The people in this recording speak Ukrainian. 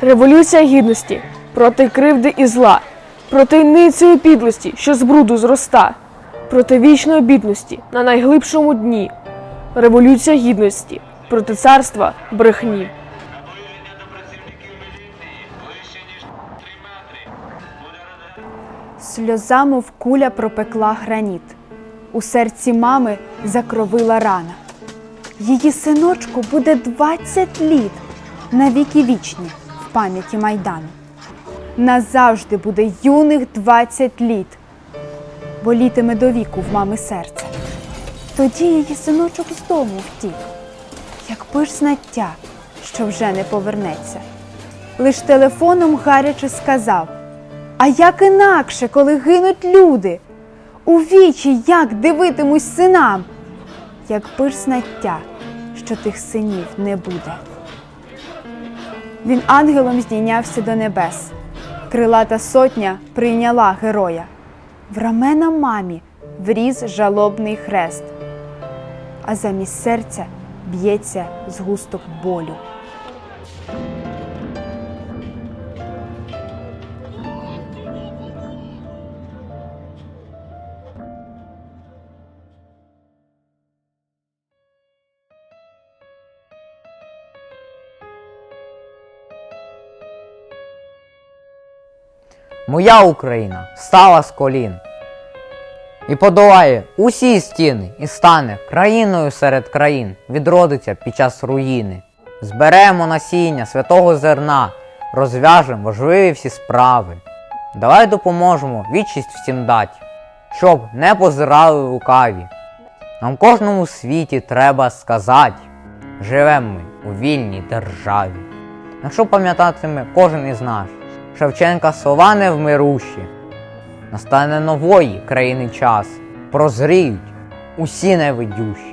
Революція гідності проти кривди і зла, проти ниці підлості, що з бруду зроста, проти вічної бідності на найглибшому дні. Революція гідності проти царства брехні. Сльоза, мов куля пропекла граніт. У серці мами закровила рана. Її синочку буде 20 літ навіки вічні в пам'яті Майдану. Назавжди буде юних 20 літ, болітиме до віку в мами серце. Тоді її синочок з дому втік, якби ж знаття, що вже не повернеться. Лиш телефоном гаряче сказав. А як інакше, коли гинуть люди? У вічі як дивитимусь синам? Якби ж знаття, що тих синів не буде. Він ангелом здійнявся до небес. Крилата сотня прийняла героя. В рамена мамі вріз жалобний хрест, а замість серця б'ється згусток болю. Моя Україна стала з колін і подолає усі стіни, і стане країною серед країн, відродиться під час руїни. Зберемо насіння святого зерна, розв'яжемо важливі всі справи. Давай допоможемо відчість всім дать, щоб не позирали лукаві. Нам кожному світі треба сказати, живемо ми у вільній державі. Якщо пам'ятатиме кожен із нас, Шевченка слова невмирущі, настане нової країни час, прозріють усі невидющі.